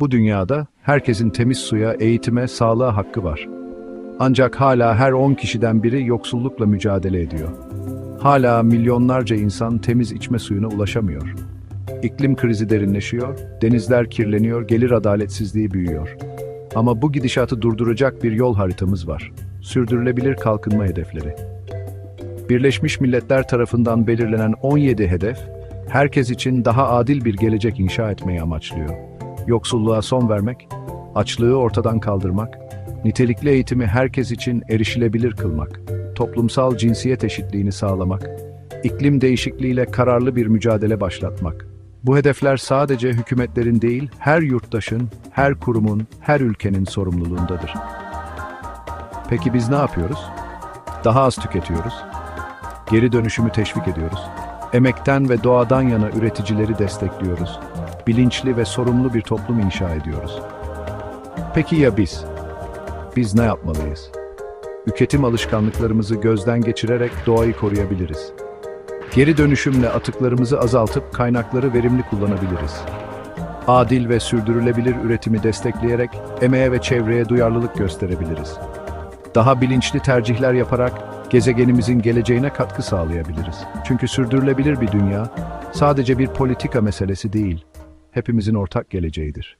Bu dünyada herkesin temiz suya, eğitime, sağlığa hakkı var. Ancak hala her 10 kişiden biri yoksullukla mücadele ediyor. Hala milyonlarca insan temiz içme suyuna ulaşamıyor. İklim krizi derinleşiyor, denizler kirleniyor, gelir adaletsizliği büyüyor. Ama bu gidişatı durduracak bir yol haritamız var. Sürdürülebilir kalkınma hedefleri. Birleşmiş Milletler tarafından belirlenen 17 hedef, herkes için daha adil bir gelecek inşa etmeyi amaçlıyor. Yoksulluğa son vermek, açlığı ortadan kaldırmak, nitelikli eğitimi herkes için erişilebilir kılmak, toplumsal cinsiyet eşitliğini sağlamak, iklim değişikliğiyle kararlı bir mücadele başlatmak. Bu hedefler sadece hükümetlerin değil, her yurttaşın, her kurumun, her ülkenin sorumluluğundadır. Peki biz ne yapıyoruz? Daha az tüketiyoruz. Geri dönüşümü teşvik ediyoruz. Emekten ve doğadan yana üreticileri destekliyoruz. Bilinçli ve sorumlu bir toplum inşa ediyoruz. Peki ya biz? Biz ne yapmalıyız? Üketim alışkanlıklarımızı gözden geçirerek doğayı koruyabiliriz. Geri dönüşümle atıklarımızı azaltıp kaynakları verimli kullanabiliriz. Adil ve sürdürülebilir üretimi destekleyerek emeğe ve çevreye duyarlılık gösterebiliriz. Daha bilinçli tercihler yaparak gezegenimizin geleceğine katkı sağlayabiliriz. Çünkü sürdürülebilir bir dünya sadece bir politika meselesi değil, hepimizin ortak geleceğidir.